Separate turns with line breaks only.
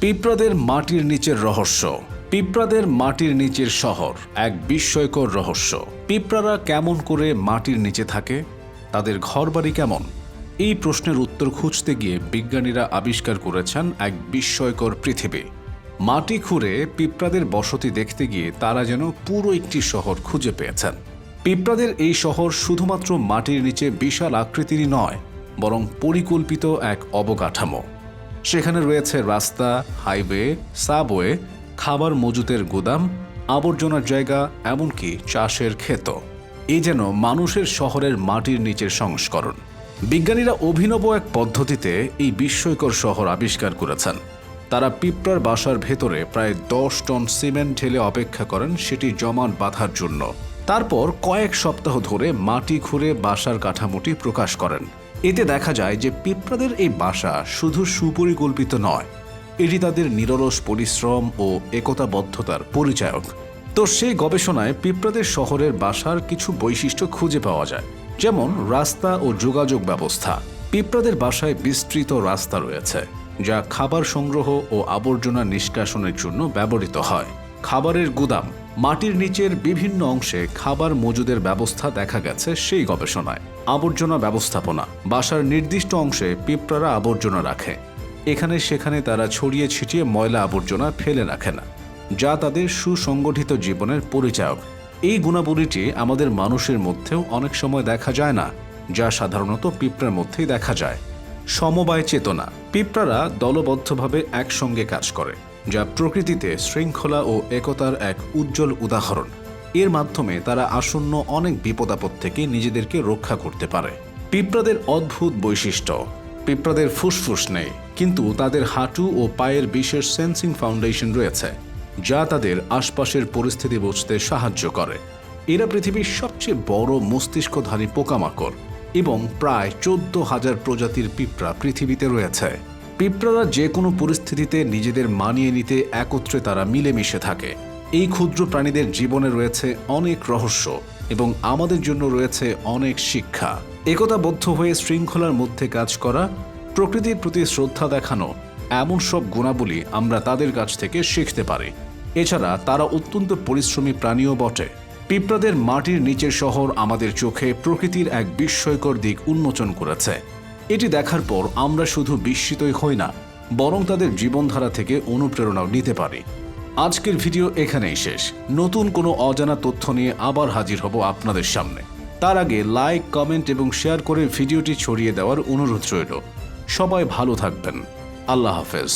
পিঁপড়াদের মাটির নিচের রহস্য। পিঁপড়াদের মাটির নিচের শহর এক বিস্ময়কর রহস্য। পিঁপড়ারা কেমন করে মাটির নিচে থাকে? তাদের ঘরবাড়ি কেমন? এই প্রশ্নের উত্তর খুঁজতে গিয়ে বিজ্ঞানীরা আবিষ্কার করেছেন এক বিস্ময়কর পৃথিবী। মাটি খুঁড়ে পিঁপড়াদের বসতি দেখতে গিয়ে তারা যেন পুরো একটি শহর খুঁজে পেয়েছেন। পিঁপড়াদের এই শহর শুধুমাত্র মাটির নিচে বিশাল আকৃতিরই নয়, বরং পরিকল্পিত এক অবকাঠামো। সেখানে রয়েছে রাস্তা, হাইওয়ে, সাবওয়ে, খাবার মজুতের গুদাম, আবর্জনার জায়গা, এমনকি চাষের ক্ষেত এই যেন মানুষের শহরের মাটির নিচের সংস্করণ। বিজ্ঞানীরা অভিনব এক পদ্ধতিতে এই বিস্ময়কর শহর আবিষ্কার করেছেন। তারা পিঁপড়ার বাসার ভেতরে প্রায় দশ টন সিমেন্ট ঢেলে অপেক্ষা করেন সেটি জমাট বাঁধার জন্য। তারপর কয়েক সপ্তাহ ধরে মাটি খুঁড়ে বাসার কাঠামোটি প্রকাশ করেন। এতে দেখা যায় যে পিঁপড়াদের এই বাসা শুধু সুপরিকল্পিত নয়, এটি তাদের নিরলস পরিশ্রম ও একতাবদ্ধতার পরিচায়ক। তো সেই গবেষণায় পিঁপড়াদের শহরের বাসার কিছু বৈশিষ্ট্য খুঁজে পাওয়া যায়, যেমন রাস্তা ও যোগাযোগ ব্যবস্থা। পিঁপড়াদের বাসায় বিস্তৃত রাস্তা রয়েছে, যা খাবার সংগ্রহ ও আবর্জনা নিষ্কাশনের জন্য ব্যবহৃত হয়। খাবারের গুদাম মাটির নিচের বিভিন্ন অংশে খাবার মজুদের ব্যবস্থা দেখা গেছে সেই গবেষণায়। আবর্জনা ব্যবস্থাপনা, বাসার নির্দিষ্ট অংশে পিঁপড়ারা আবর্জনা রাখে। এখানে সেখানে তারা ছড়িয়ে ছিটিয়ে ময়লা আবর্জনা ফেলে রাখে না, যা তাদের সুসংগঠিত জীবনের পরিচায়ক। এই গুণাবলীটি আমাদের মানুষের মধ্যেও অনেক সময় দেখা যায় না, যা সাধারণত পিঁপড়ার মধ্যেই দেখা যায়। সমবায় চেতনা, পিঁপড়ারা দলবদ্ধভাবে একসঙ্গে কাজ করে। যা প্রকৃতিতে শৃঙ্খলা ও একতার এক উজ্জ্বল উদাহরণ। এর মাধ্যমে তারা আসন্ন অনেক বিপদাপদ থেকে নিজেদেরকে রক্ষা করতে পারে। পিঁপড়াদের অদ্ভুত বৈশিষ্ট্য। পিঁপড়াদের ফুসফুস নেই, কিন্তু তাদের হাঁটু ও পায়ের বিশেষ সেন্সিং ফাউন্ডেশন রয়েছে, যা তাদের আশপাশের পরিস্থিতি বুঝতে সাহায্য করে। এরা পৃথিবীর সবচেয়ে বড় মস্তিষ্কধারী পোকামাকড় এবং প্রায় চোদ্দ হাজার প্রজাতির পিঁপড়া পৃথিবীতে রয়েছে। পিঁপড়ারা যে কোনো পরিস্থিতিতে নিজেদের মানিয়ে নিতে একত্রে তারা মিলেমিশে থাকে। এই ক্ষুদ্র প্রাণীদের জীবনে রয়েছে অনেক রহস্য এবং আমাদের জন্য রয়েছে অনেক শিক্ষা। একতাবদ্ধ হয়ে শৃঙ্খলার মধ্যে কাজ করা, প্রকৃতির প্রতি শ্রদ্ধা দেখানো, এমন সব গুণাবলী আমরা তাদের কাছ থেকে শিখতে পারি। এছাড়া তারা অত্যন্ত পরিশ্রমী প্রাণীও বটে। পিঁপড়াদের মাটির নিচের শহর আমাদের চোখে প্রকৃতির এক বিস্ময়কর দিক উন্মোচন করেছে। এটি দেখার পর আমরা শুধু বিস্মিতই হই না, বরং তাদের জীবনধারা থেকে অনুপ্রেরণাও নিতে পারি। আজকের ভিডিও এখানেই শেষ। নতুন কোনো অজানা তথ্য নিয়ে আবার হাজির হব আপনাদের সামনে। তার আগে লাইক, কমেন্ট এবং শেয়ার করে ভিডিওটি ছড়িয়ে দেওয়ার অনুরোধ রইল। সবাই ভালো থাকবেন। আল্লাহ হাফেজ।